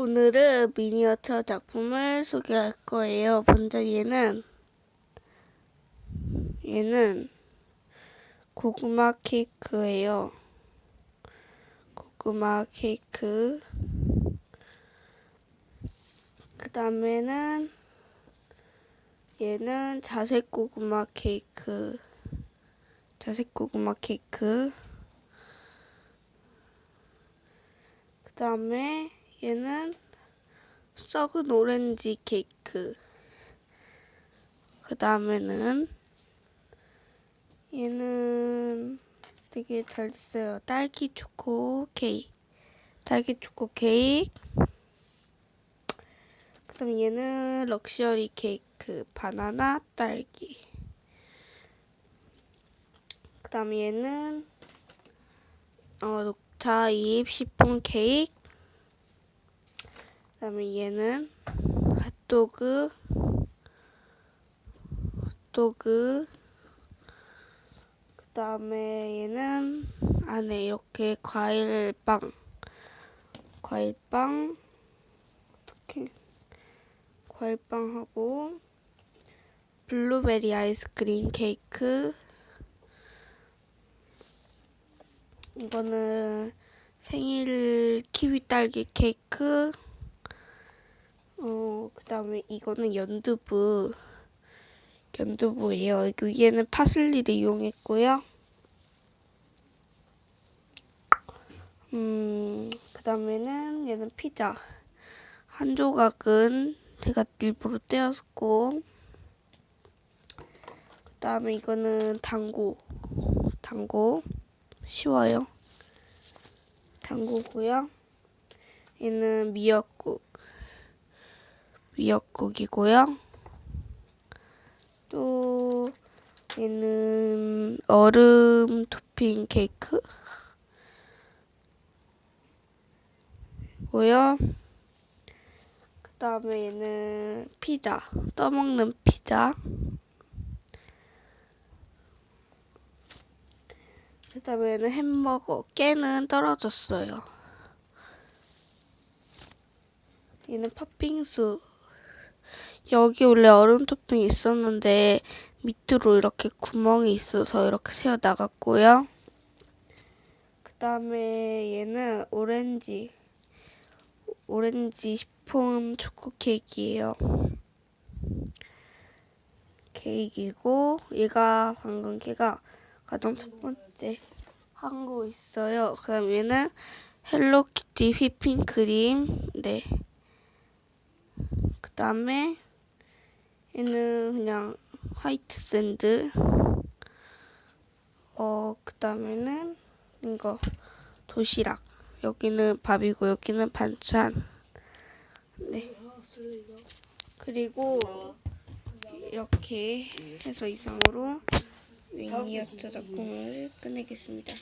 오늘은 미니어처 작품을 소개할 거예요. 먼저 얘는 얘는 고구마 케이크예요. 고구마 케이크. 그 다음에는 얘는 자색 고구마 케이크. 자색 고구마 케이크. 그 다음에 얘는 썩은 오렌지 케이크. 그 다음에는 얘는 되게 잘 됐어요. 딸기 초코 케이크. 딸기 초코 케이크. 그 다음 얘는 럭셔리 케이크. 바나나 딸기. 그 다음 얘는 어, 녹차잎 시폰 케이크. 그 다음에 얘는 핫도그. 핫도그. 그 다음에 얘는 안에 이렇게 과일빵. 과일빵. 어떻게. 과일빵하고. 블루베리 아이스크림 케이크. 이거는 생일 키위 딸기 케이크. 어, 그 다음에 이거는 연두부. 연두부예요. 위에는 파슬리를 이용했고요. 음, 그 다음에는 얘는 피자. 한 조각은 제가 일부러 떼었고, 그 다음에 이거는 당고. 당고. 쉬워요. 당고고요. 얘는 미역국. 미역국이고요. 또 얘는 얼음 토핑 케이크. 고요. 그 다음에 얘는 피자. 떠먹는 피자. 그 다음에는 햄버거. 깨는 떨어졌어요. 얘는 팥빙수. 여기 원래 얼음 토핑이 있었는데 밑으로 이렇게 구멍이 있어서 이렇게 새어 나갔고요. 그 다음에 얘는 오렌지. 오렌지 시폰 초코 케이크예요. 케이크이고 얘가 방금 걔가 가장 첫 번째 한 거 있어요. 그 다음 얘는 헬로키티 휘핑 크림. 네. 그 다음에 얘는 그냥 화이트 샌드. 어, 그 다음에는 이거 도시락. 여기는 밥이고 여기는 반찬. 네. 그리고 이렇게 해서 이상으로 미니어처 작품을 끝내겠습니다.